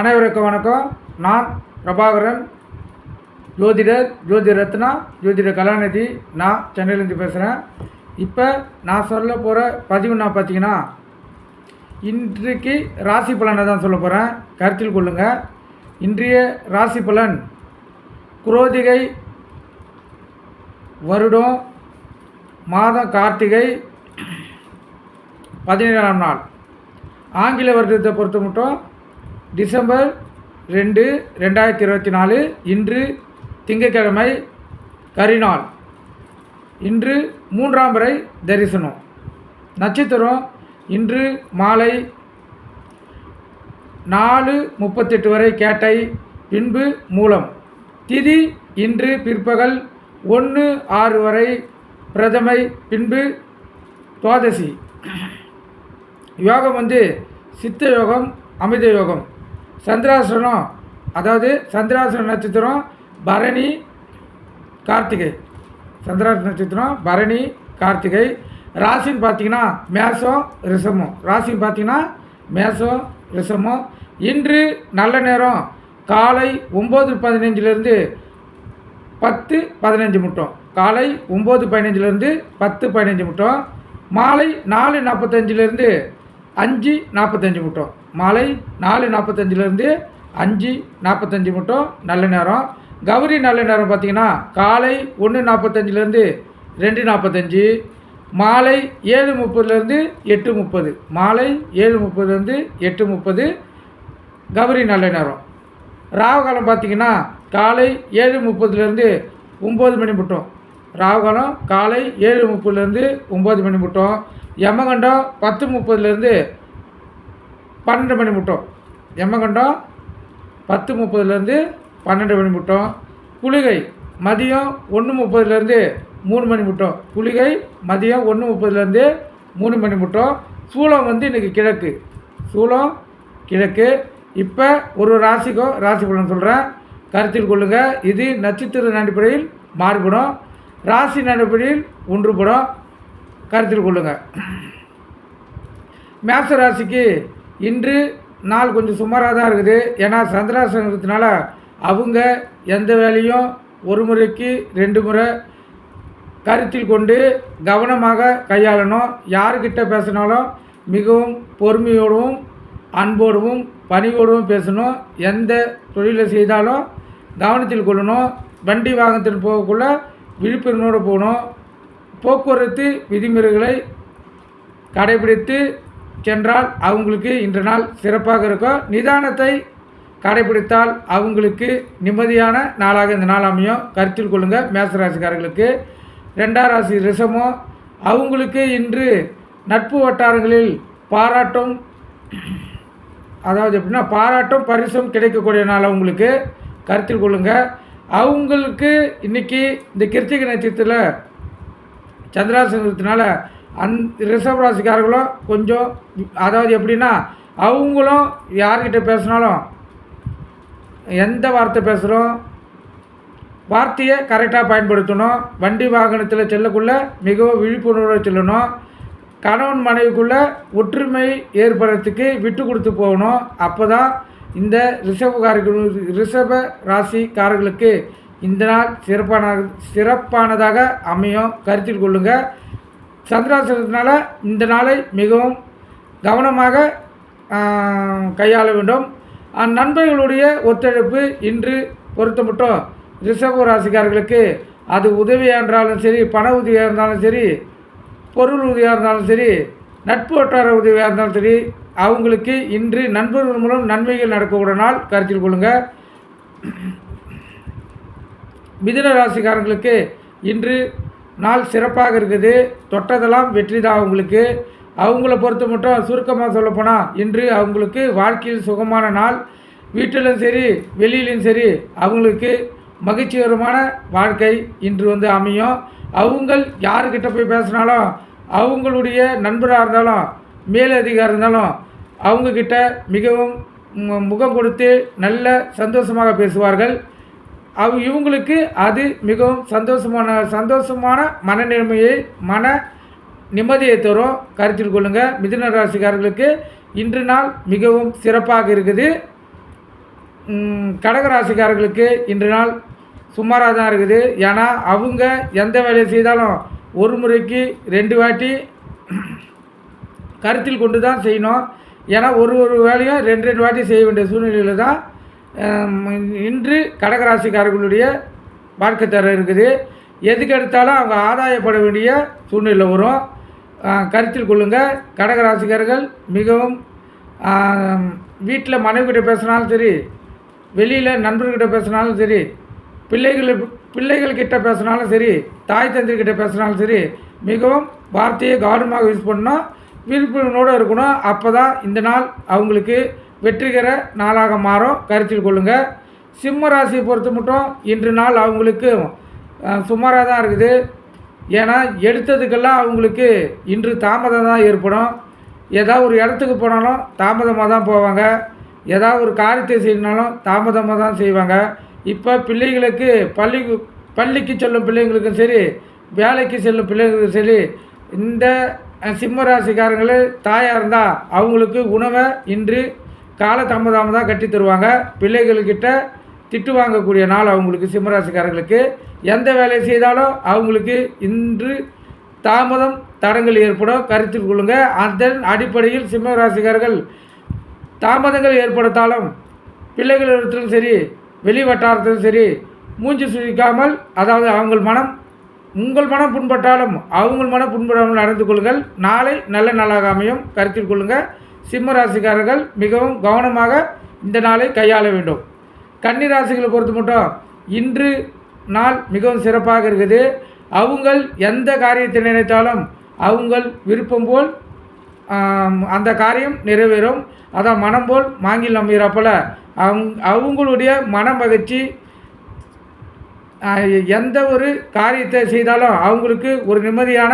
அனைவருக்கும் வணக்கம். நான் பிரபாகரன். ஜோதிடர் ஜோதி ரத்னா ஜோதிட கலாநிதி. நான் சென்னையிலேருந்து பேசுகிறேன் இப்போ நான் சொல்ல போகிற பதிவு நான் பார்த்தீங்கன்னா இன்றைக்கு ராசி பலனை தான் சொல்ல போகிறேன் கருத்தில் கொள்ளுங்கள் இன்றைய ராசி பலன் குரோதிகை வருடம் மாதம் கார்த்திகை பதினேழாம் நாள். ஆங்கில வருடத்தை பொறுத்த மட்டும் டிசம்பர் ரெண்டு ரெண்டாயிரத்தி இருபத்தி நாலு இன்று திங்கட்கிழமை கரிநாள். இன்று மூன்றாம் வரை தரிசனம். நட்சத்திரம் இன்று மாலை நாலு முப்பத்தெட்டு வரை கேட்டை பின்பு மூலம். திதி இன்று பிற்பகல் ஒன்று ஆறு வரை பிரதமை பின்பு துவாதசி. யோகம் வந்து சித்த யோகம் அமித யோகம். சந்திராசனம் அதாவது சந்திராசன நட்சத்திரம் பரணி கார்த்திகை. சந்திராசன நட்சத்திரம் பரணி கார்த்திகை. ராசின்னு பார்த்தீங்கன்னா மேசம் ரிஷமம் ராசின்னு பார்த்தீங்கன்னா மேசம் ரிஷமம் இன்று நல்ல நேரம். காலை ஒம்பது பதினஞ்சுலேருந்து பத்து பதினஞ்சு முட்டம். காலை ஒம்பது பதினஞ்சுலேருந்து பத்து பதினஞ்சு முட்டம். மாலை நாலு நாற்பத்தஞ்சிலேருந்து அஞ்சு நாற்பத்தஞ்சு முட்டம். மாலை நாலு நாற்பத்தஞ்சிலேருந்து அஞ்சு நாற்பத்தஞ்சு மட்டும் நல்ல நேரம். கௌரி நல்ல நேரம் பார்த்தீங்கன்னா காலை ஒன்று நாற்பத்தஞ்சிலேருந்து ரெண்டு நாற்பத்தஞ்சு மாலை ஏழு முப்பதுலேருந்து எட்டு முப்பது மாலை ஏழு முப்பதுலேருந்து எட்டு முப்பது கௌரி நல்ல நேரம். ராகுகாலம் பார்த்தீங்கன்னா காலை ஏழு முப்பதுலேருந்து ஒம்பது மணி மட்டும். ராகுகாலம் காலை ஏழு முப்பதுலேருந்து ஒம்பது மணி மட்டும். யமகண்டம் பத்து முப்பதுலேருந்து பன்னெண்டு மணி முட்டம். எம்மகண்டம் பத்து முப்பதுலேருந்து பன்னெண்டு மணி முட்டம். குளிகை மதியம் ஒன்று முப்பதுலேருந்து மூணு மணி முட்டம். குளிகை மதியம் ஒன்று முப்பதுலேருந்து மூணு மணி முட்டம். சூளம் வந்து இன்றைக்கி கிழக்கு. சூளம் கிழக்கு. இப்போ ஒரு ராசிக்கும் ராசி பலன் சொல்கிறேன் கருத்தில் கொள்ளுங்கள் இது நட்சத்திர அடிப்படையில் மாறுபடும். ராசி அடிப்படையில் ஒன்றுபடும். கருத்தில் கொள்ளுங்கள் மேச ராசிக்கு இன்று நாள் கொஞ்சம் சுமாராக தான் இருக்குது. ஏன்னா சந்திராசனத்தினால அவங்க எந்த வேலையும் ஒரு முறைக்கு ரெண்டு முறை கருத்தில் கொண்டு கவனமாக கையாளணும். யாருக்கிட்ட பேசினாலும் மிகவும் பொறுமையோடவும் அன்போடவும் பணிவோடவும் பேசணும். எந்த தொழிலை செய்தாலும் கவனத்தில் கொள்ளணும். வண்டி வாகனத்தில் போகக்குள்ள விழிப்புணர்வோடு போகணும். போக்குவரத்து விதிமுறைகளை கடைபிடித்து சென்றால் அவங்களுக்கு இன்று நாள் சிறப்பாக இருக்கும் நிதானத்தை கடைபிடித்தால் அவங்களுக்கு நிம்மதியான நாளாக இந்த நாள் அமையும். கருத்தில் கொள்ளுங்கள் மேசராசிக்காரர்களுக்கு. ரெண்டாம் ராசி ரிஷமோ அவங்களுக்கு இன்று நட்பு வட்டாரங்களில் பாராட்டும் அதாவது எப்படின்னா பாராட்டும் பரிசும் கிடைக்கக்கூடிய நாள் அவங்களுக்கு. கருத்தில் கொள்ளுங்கள் அவங்களுக்கு இன்றைக்கி இந்த கிருத்திகை நட்சத்திரத்தில் சந்திராசனத்தினால அந் ரிஷப் ராசிக்காரர்களும் கொஞ்சம் அதாவது எப்படின்னா அவங்களும் யார்கிட்ட பேசினாலும் எந்த வார்த்தை பேசுகிறோம் வார்த்தையை கரெக்டாக பயன்படுத்தணும் வண்டி வாகனத்தில் செல்லக்குள்ளே மிகவும் விழிப்புணர்வு செல்லணும் கணவன் மனைவிக்குள்ளே ஒற்றுமை ஏற்படுறதுக்கு விட்டு கொடுத்து போகணும். அப்போ தான் இந்த ரிஷபகாரர்கள் ரிஷப ராசிக்காரர்களுக்கு இந்த நாள் சிறப்பான சிறப்பானதாக அமையும். கருத்தில் கொள்ளுங்கள் சந்திராசனத்தினால இந்த நாளை மிகவும் கவனமாக கையாள வேண்டும். நண்பர்களுடைய ஒத்துழைப்பு இன்று பொருத்தமட்டும் ரிஷப ராசிக்காரர்களுக்கு அது உதவியாக இருந்தாலும் சரி பண உதவியாக இருந்தாலும் சரி பொருள் உதவியாக இருந்தாலும் சரி நட்பு வட்டார உதவியாக இருந்தாலும் சரி அவங்களுக்கு இன்று நண்பர்கள் மூலம் நன்மைகள் நடக்கக்கூடிய நாள். கருத்தில் கொள்ளுங்கள் மிதுன ராசிக்காரங்களுக்கு இன்று நாள் சிறப்பாக இருக்குது. தொட்டதெல்லாம் வெற்றி தான் அவங்களுக்கு அவங்கள பொறுத்த மட்டும் சுருக்கமாக சொல்லப்போனால் இன்று அவங்களுக்கு வாழ்க்கையில் சுகமான நாள். வீட்டிலும் சரி வெளியிலும் சரி அவங்களுக்கு மகிழ்ச்சிகரமான வாழ்க்கை இன்று வந்து அமையும். அவங்கள் யாருக்கிட்ட போய் பேசினாலும் அவங்களுடைய நண்பராக இருந்தாலும் மேலதிகாரம் இருந்தாலும் அவங்கக்கிட்ட மிகவும் முகம் கொடுத்து நல்ல சந்தோஷமாக பேசுவார்கள். அவ் இவங்களுக்கு அது மிகவும் சந்தோஷமான சந்தோஷமான மனநிலைமையை மன நிம்மதியை தரும். கருத்தில் கொள்ளுங்கள் மிதுன ராசிக்காரர்களுக்கு இன்று நாள் மிகவும் சிறப்பாக இருக்குது. கடகராசிக்காரர்களுக்கு இன்று நாள் சுமாராக தான் இருக்குது. ஏன்னா அவங்க எந்த வேலையை செய்தாலும் ஒரு முறைக்கு ரெண்டு வாட்டி கருத்தில் கொண்டு தான் செய்யணும். ஏன்னா ஒரு ஒரு வேலையும் ரெண்டு ரெண்டு வாட்டி செய்ய வேண்டிய சூழ்நிலையில் தான் இன்று கடகராசிக்காரர்களுடைய வாழ்க்கை தரம் இருக்குது. எதுக்கு எடுத்தாலும் அவங்க ஆதாயப்பட வேண்டிய சூழ்நிலை வரும். கருத்தில் கொள்ளுங்கள் கடகராசிக்காரர்கள் மிகவும் வீட்டில் மனைவிக்கிட்ட பேசினாலும் சரி வெளியில் நண்பர்கிட்ட பேசினாலும் சரி பிள்ளைகள் பிள்ளைகள்கிட்ட பேசினாலும் சரி தாய் தந்திரிக்கிட்ட பேசினாலும் சரி மிகவும் வார்த்தையை கவனமாக யூஸ் பண்ணணும். விழிப்புணர்வோடு இருக்கணும். அப்போ தான் இந்த நாள் அவங்களுக்கு வெற்றிகர நாளாக மாறும். கருத்தில் கொள்ளுங்கள் சிம்ம ராசியை பொறுத்து மட்டும் இன்று நாள் அவங்களுக்கு சுமாராக தான் இருக்குது. ஏன்னா எடுத்ததுக்கெல்லாம் அவங்களுக்கு இன்று தாமதம் தான் ஏற்படும். ஏதாவது ஒரு இடத்துக்கு போனாலும் தாமதமாக தான் போவாங்க. ஏதாவது ஒரு காரியத்தை செய்யணுனாலும் தாமதமாக தான் செய்வாங்க. இப்போ பிள்ளைகளுக்கு பள்ளி பள்ளிக்கு செல்லும் பிள்ளைங்களுக்கும் சரி வேலைக்கு செல்லும் பிள்ளைங்களுக்கும் சரி இந்த சிம்ம ராசிக்காரங்களே தாயாக இருந்தால் அவங்களுக்கு உணவை இன்று காலதாமதமாக தான் கட்டி தருவாங்க. பிள்ளைகள்கிட்ட திட்டு வாங்கக்கூடிய நாள் அவங்களுக்கு சிம்மராசிக்காரர்களுக்கு. எந்த வேலை செய்தாலும் அவங்களுக்கு இன்று தாமதம் தடங்கள் ஏற்படும். கருத்தில் கொள்ளுங்க. அதன் அடிப்படையில் சிம்மராசிக்காரர்கள் தாமதங்கள் ஏற்படுத்தாலும் பிள்ளைகளிடத்திலும் சரி வெளி வட்டாரத்திலும் சரி மூஞ்சி சுழிக்காமல் அதாவது அவங்கள் மனம் உங்கள் மனம் புண்பட்டாலும் அவங்கள் மனம் புண்படாமல் நடந்து கொள்ளுங்கள். நாளை நல்ல நாளாக அமையும். கருத்தில் கொள்ளுங்கள் சிம்ம ராசிக்காரர்கள் மிகவும் கவனமாக இந்த நாளை கையாள வேண்டும். கன்னி ராசிகளை பொறுத்து மட்டும் இன்று நாள் மிகவும் சிறப்பாக இருக்குது. அவங்கள் எந்த காரியத்தை நினைத்தாலும் அவங்கள் விருப்பம் போல் அந்த காரியம் நிறைவேறும். அதான் மனம் போல் மாங்கில் நம்புகிறப்பல அவங் அவங்களுடைய மன மகிழ்ச்சி எந்த ஒரு காரியத்தை செய்தாலும் அவங்களுக்கு ஒரு நிம்மதியான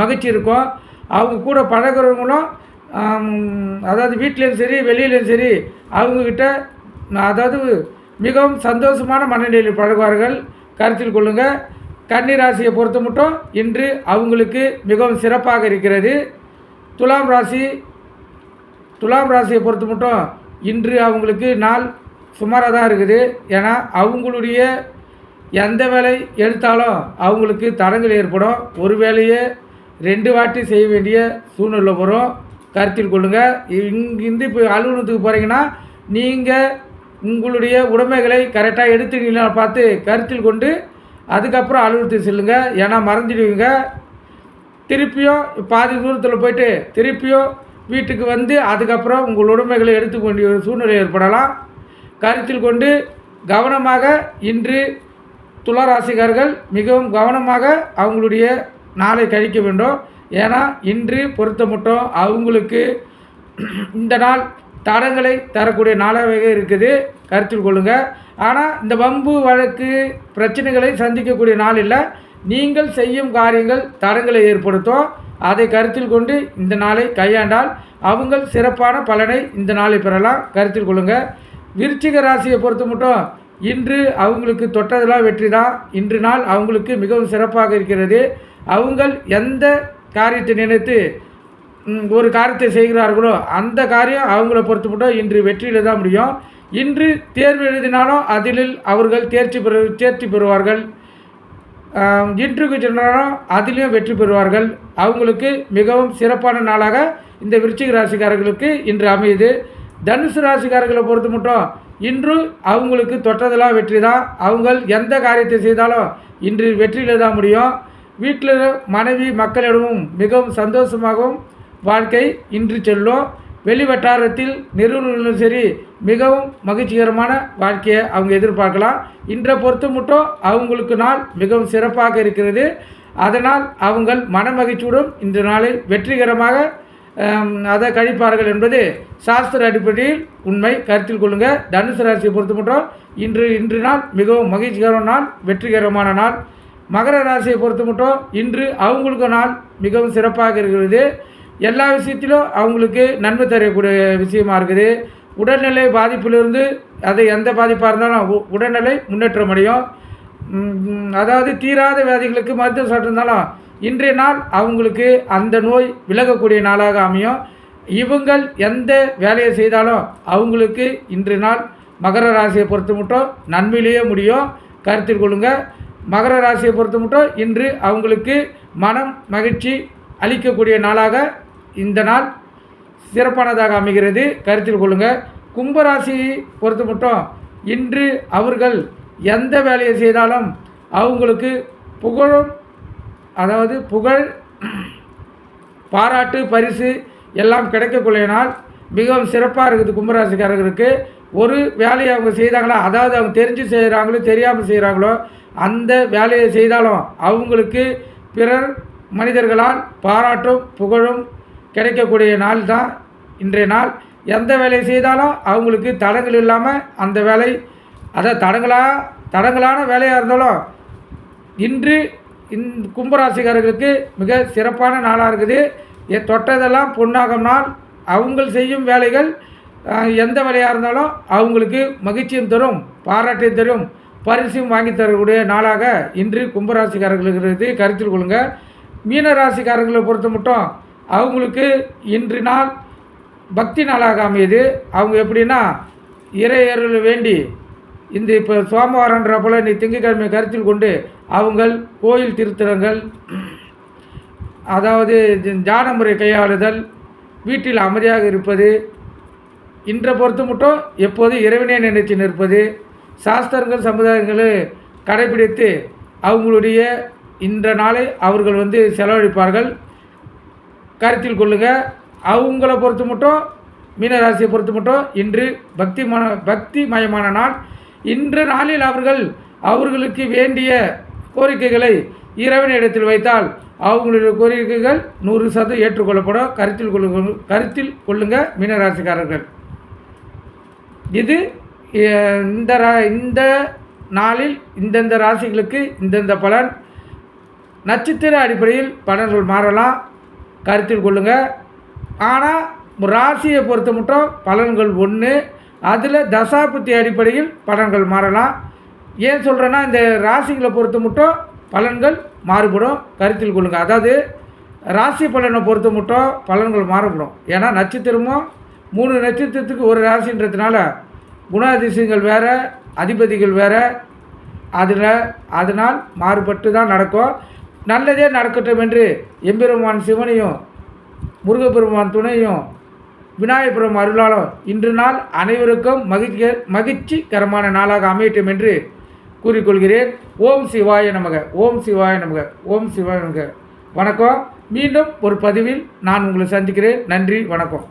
மகிழ்ச்சி இருக்கும். அவங்க கூட பழகுறவங்களும் அதாவது வீட்லேயும் சரி வெளியிலையும் சரி அவங்கக்கிட்ட அதாவது மிகவும் சந்தோஷமான மனநிலையில் பழகுவார்கள். கருத்தில் கொள்ளுங்கள் கன்னி ராசியை பொறுத்த மட்டும் இன்று அவங்களுக்கு மிகவும் சிறப்பாக இருக்கிறது. துலாம் ராசி துலாம் ராசியை பொறுத்த மட்டும் இன்று அவங்களுக்கு நாள் சுமாராக தான் இருக்குது. ஏன்னா அவங்களுடைய எந்த வேலை எடுத்தாலும் அவங்களுக்கு தடங்கள் ஏற்படும். ஒரு வேலையை ரெண்டு வாட்டி செய்ய வேண்டிய சூழ்நிலை வரும். கருத்தில் கொள்ளுங்கள் இங்கிருந்து இப்போ அலுவலகத்துக்கு போகிறீங்கன்னா நீங்கள் உங்களுடைய உடைமைகளை கரெக்டாக எடுத்துட்டீங்களா பார்த்து கருத்தில் கொண்டு அதுக்கப்புறம் அலுவலகத்துக்கு செல்லுங்கள் ஏன்னா மறந்துடுவீங்க. திருப்பியும் பாதி தூரத்தில் போயிட்டு திருப்பியும் வீட்டுக்கு வந்து அதுக்கப்புறம் உங்கள் உடைமைகளை எடுத்துக்க வேண்டிய ஒரு சூழ்நிலை ஏற்படலாம். கருத்தில் கொண்டு கவனமாக இன்று துளாராசிக்காரர்கள் மிகவும் கவனமாக அவங்களுடைய நாளை கழிக்க வேண்டும். ஏன்னா இன்று பொருத்தமட்டும் அவங்களுக்கு இந்த நாள் தடங்களை தரக்கூடிய நாளாக இருக்குது. கருத்தில் கொள்ளுங்கள் ஆனால் இந்த வம்பு வழக்கு பிரச்சனைகளை சந்திக்கக்கூடிய நாள் இல்லை. நீங்கள் செய்யும் காரியங்கள் தடங்களை ஏற்படுத்தும். அதை கருத்தில் கொண்டு இந்த நாளை கையாண்டால் அவங்க சிறப்பான பலனை இந்த நாளை பெறலாம். கருத்தில் கொள்ளுங்கள் விருச்சிக ராசியை பொறுத்த மட்டும் இன்று அவங்களுக்கு தொட்டதெல்லாம் வெற்றி தான் இன்று நாள் அவங்களுக்கு மிகவும் சிறப்பாக இருக்கிறது. அவங்கள் எந்த காரியத்தை நினைத்து ஒரு காரியத்தை செய்கிறார்களோ அந்த காரியம் அவங்கள பொறுத்து மட்டும் இன்று வெற்றியில் தான் முடியும். இன்று தேர்வு எழுதினாலும் அதில் அவர்கள் தேர்ச்சி பெறு தேர்ச்சி பெறுவார்கள். இன்றுக்கு சென்றாலும் அதிலையும் வெற்றி பெறுவார்கள். அவங்களுக்கு மிகவும் சிறப்பான நாளாக இந்த விருச்சிக ராசிக்காரர்களுக்கு இன்று அமையுது. தனுசு ராசிக்காரர்களை பொறுத்து மட்டும் இன்று அவங்களுக்கு தொட்டதெல்லாம் வெற்றி தான் அவங்க எந்த காரியத்தை செய்தாலும் இன்று வெற்றியில் தான் முடியும். வீட்டில் மனைவி மக்களிடமும் மிகவும் சந்தோஷமாகவும் வாழ்க்கை இன்று செல்லும். வெளி வட்டாரத்தில் நிறுவனங்களும் சரி மிகவும் மகிழ்ச்சிகரமான வாழ்க்கையை அவங்க எதிர்பார்க்கலாம். இன்றை பொறுத்த மட்டும் அவங்களுக்கு நாள் மிகவும் சிறப்பாக இருக்கிறது. அதனால் அவங்கள் மன மகிழ்ச்சியுடன் இந்த நாளை வெற்றிகரமாக அதை கழிப்பார்கள் என்பது சாஸ்திர அடிப்படையில் உண்மை. கருத்தில் கொள்ளுங்கள் தனுசு ராசியை பொறுத்த மட்டும் இன்று இன்று நாள் மிகவும் மகிழ்ச்சிகரமான நாள் வெற்றிகரமான நாள். மகர ராசியை பொறுத்த மட்டும் இன்று அவங்களுக்கு நாள் மிகவும் சிறப்பாக இருக்கிறது. எல்லா விஷயத்திலும் அவங்களுக்கு நன்மை தரக்கூடிய விஷயமா இருக்குது. உடல்நிலை பாதிப்பிலிருந்து அது எந்த பாதிப்பாக இருந்தாலும் உ- உடல்நிலை முன்னேற்றம் அடையும். அதாவது தீராத வியாதிகளுக்கு மருத்துவம் சாப்பிட்டிருந்தாலும் இன்றைய நாள் அவங்களுக்கு அந்த நோய் விலகக்கூடிய நாளாக அமையும். இவங்கள் எந்த வேலையை செய்தாலும் அவங்களுக்கு இன்று நாள் மகர ராசியை பொறுத்த மட்டும் நன்மையிலேயே முடியும். கருத்தில் கொள்ளுங்கள் மகர ராசியை பொறுத்த மட்டும் இன்று அவங்களுக்கு மனம் மகிழ்ச்சி அளிக்கக்கூடிய நாளாக இந்த நாள் சிறப்பானதாக அமைகிறது. கருத்தில் கொள்ளுங்கள் கும்பராசியை பொறுத்த மட்டும் இன்று அவர்கள் எந்த வேலையை செய்தாலும் அவங்களுக்கு புகழும் அதாவது புகழ் பாராட்டு பரிசு எல்லாம் கிடைக்கக்கூடிய நாள். மிகவும் சிறப்பாக இருக்குது கும்பராசிக்காரர்களுக்கு. ஒரு வேலையை அவங்க செய்தாங்களா அதாவது அவங்க தெரிஞ்சு செய்கிறாங்களோ தெரியாமல் செய்கிறாங்களோ அந்த வேலையை செய்தாலும் அவங்களுக்கு பிறர் மனிதர்களால் பாராட்டும் புகழும் கிடைக்கக்கூடிய நாள் தான் இன்றைய நாள். எந்த வேலையை செய்தாலும் அவங்களுக்கு தடங்கள் இல்லாமல் அந்த வேலை அதை தடங்களாக தடங்களான வேலையாக இருந்தாலும் இன்று இந் கும்பராசிக்காரர்களுக்கு மிக சிறப்பான நாளாக இருக்குது. தொட்டதெல்லாம் பொன்னாகும் நாள். அவங்கள் செய்யும் வேலைகள் எந்த வேலையாக இருந்தாலும் அவங்களுக்கு மகிழ்ச்சியும் தரும் பாராட்டையும் தரும் பரிசும் வாங்கி தரக்கூடிய நாளாக இன்று கும்பராசிக்காரர்களுக்கு கருத்தில் கொள்ளுங்கள் மீன ராசிக்காரர்களை பொறுத்த மட்டும் அவங்களுக்கு இன்று நாள் பக்தி நாளாக அமையுது. அவங்க எப்படின்னா இறையர்கள் வேண்டி இந்த இப்போ சோமவாரன்ற போல் நீ திங்கட்கிழமை கருத்தில் கொண்டு அவங்கள் கோயில் திருத்தலங்கள் அதாவது ஜான முறை கையாளுதல் வீட்டில் அமைதியாக இருப்பது இன்றை பொறுத்து மட்டும் எப்போது இறைவனே நினைத்து நிற்பது? சாஸ்திரங்கள் சமுதாயங்களை கடைபிடித்து அவங்களுடைய இன்ற நாளை அவர்கள் வந்து செலவழிப்பார்கள். கருத்தில் கொள்ளுங்கள் அவங்கள பொறுத்து மட்டும் மீனராசியை பொறுத்து மட்டும் இன்று பக்தி மன பக்தி மயமான நாள். இன்று நாளில் அவர்கள் அவர்களுக்கு வேண்டிய கோரிக்கைகளை இறைவனிடத்தில் வைத்தால் அவங்களுடைய கோரிக்கைகள் நூறு சதவீதம் ஏற்றுக்கொள்ளப்படும். கருத்தில் கொள்ளுங்க கருத்தில் கொள்ளுங்கள் மீனராசிக்காரர்கள். இது இந்த ரா- இந்த நாளில் இந்தந்த ராசிகளுக்கு இந்தந்த பலன். நட்சத்திர அடிப்படையில் பலன்கள் மாறலாம். கருத்தில் கொள்ளுங்கள் ஆனால் ராசியை பொறுத்த மட்டும் பலன்கள் ஒன்று அதில் தசாபுத்தி அடிப்படையில் பலன்கள் மாறலாம். ஏன் சொல்கிறேன்னா இந்த ராசிகளை பொறுத்த மட்டும் பலன்கள் மாறுபடும். கருத்தில் கொள்ளுங்கள் அதாவது ராசி பலனை பொறுத்த மட்டும் பலன்கள் மாறுபடும். ஏன்னா நட்சத்திரமும் மூணு நட்சத்திரத்துக்கு ஒரு ராசின்றதுனால குணாதிசயங்கள் வேறு அதிபதிகள் வேறு. அதில் அதனால் மாறுபட்டு தான் நடக்கும். நல்லதே நடக்கட்டும் என்று எம்பெருமான் சிவனையும் முருகப்பெருமான் துணையும் விநாயகபுரம் அருளாலும் இன்று நாள் அனைவருக்கும் மகிழ்ச்சி மகிழ்ச்சிகரமான நாளாக அமையட்டும் என்று கூறிக்கொள்கிறேன். ஓம் சிவாய நமக ஓம் சிவாய நமக ஓம் சிவாய நமக. வணக்கம். மீண்டும் ஒரு பதிவில் நான் உங்களை சந்திக்கிறேன். நன்றி வணக்கம்.